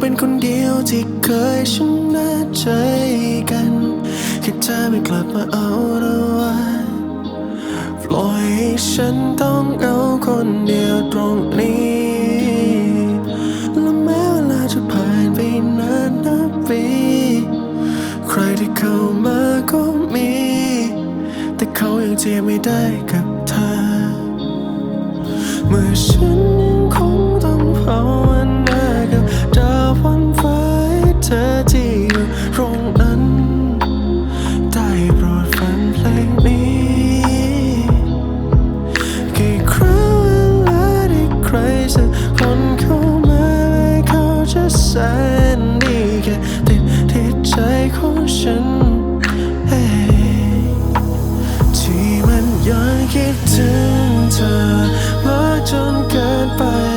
เป็นคนเดียวที่เคยชนะใจกันแค่เธอไม่กลับมาเอาเราไว้ปล่อยให้ฉันต้องเอาคนเดียวตรงนี้และแม้เวลาจะผ่านไปนานนับปีใครที่เข้ามาก็มี แต่เขายังเทียไม่ได้กับเธอ เมื่อฉันยังคงต้องภาวนา ยังคิดถึงเธอมากจนเกินไป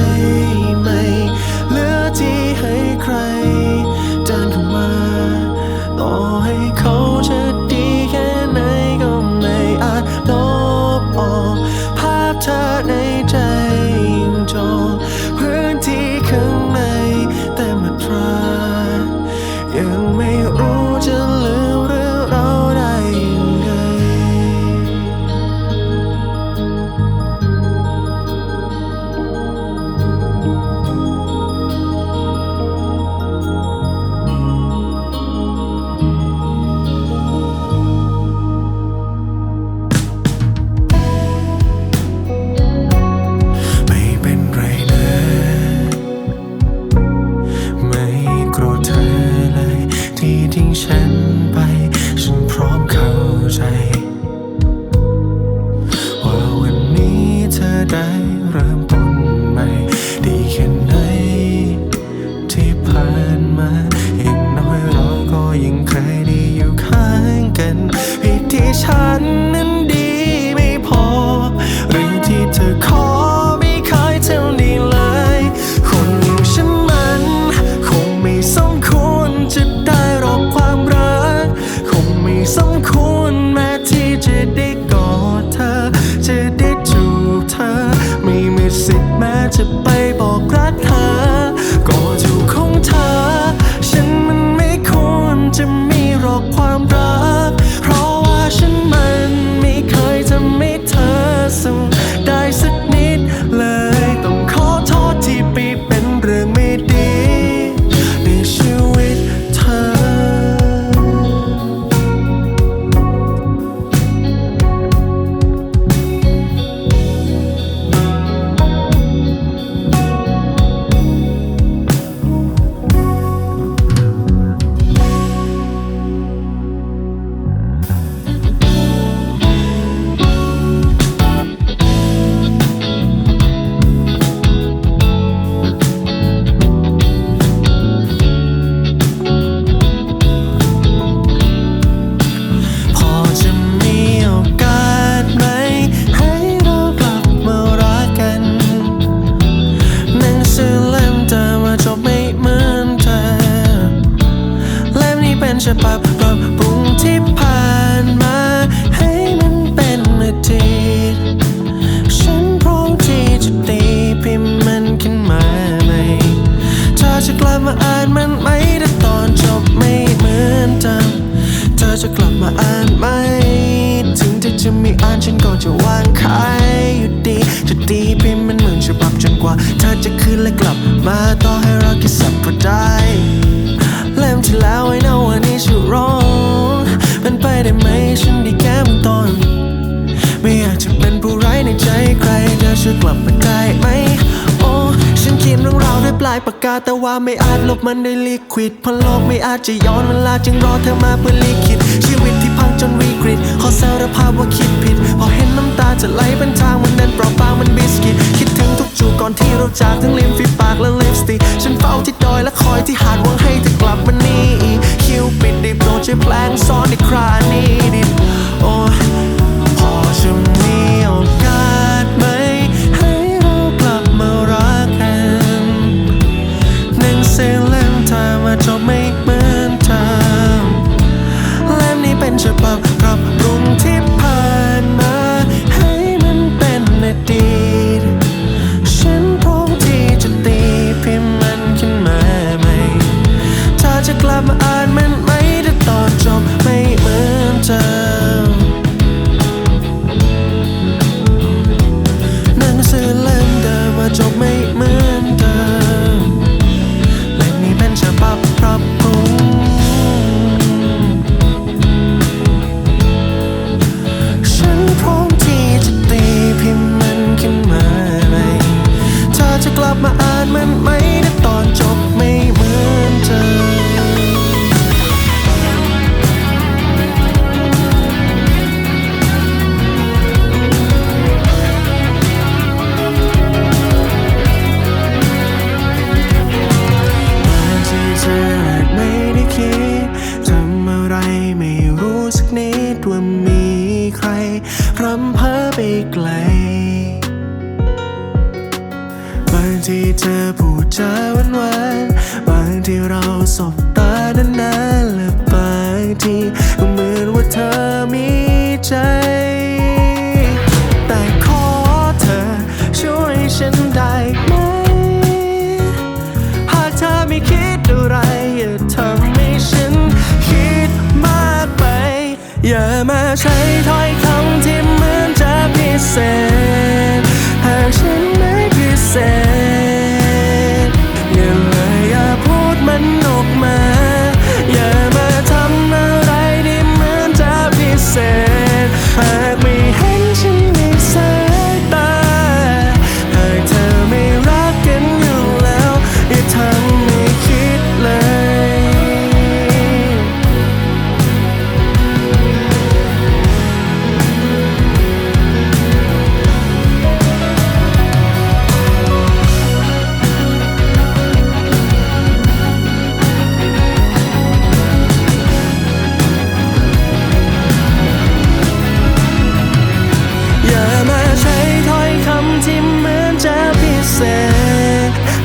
กว่าเธอจะคืนและกลับมาต่อให้เราแค่สับพอได้เล่มที่แล้วไว้นะวันนี้ฉันร้องเป็นไปได้ไหมฉันได้แค่เบื้องต้นไม่อยากจะเป็นผู้ร้ายในใจใครเธอช่วยกลับมาได้ไหมโอ้ฉันเขียนเรื่องราวด้วยปลายปากกาแต่ว่าไม่อาจลบมันด้วยลิควิดเพราะโลกไม่อาจจะย้อนเวลาจึงรอเธอมาเพื่อลิขิตชีวิตที่พังจนวิกฤตขอสารภาพว่าคิดผิดพอเห็นน้ำตาจะไหลเป็นทางมันเดินเปล่าเปล่ามันบิส ราจากทั้งริมฝีปากและลิปสติกฉันเฝ้าที่ดอยและคอยที่หาดหวังให้เธอกลับมานี่อีคิวปิดดิบโดช่วยแปลงซ้อนในครานี้ดิโอ้พอจะ cho mình ที่เธอพูดจาหวานหวานบางที่เราสบตานานๆและบางทีก็เหมือนว่าเธอมีใจ แต่ขอเธอช่วยฉันได้ไหม หากเธอไม่คิดอะไรอย่าทำให้ฉันคิดมากไป อย่ามาใช้ถ้อยคำที่เหมือนจะพิเศษ หากฉันไม่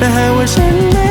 ำที่เห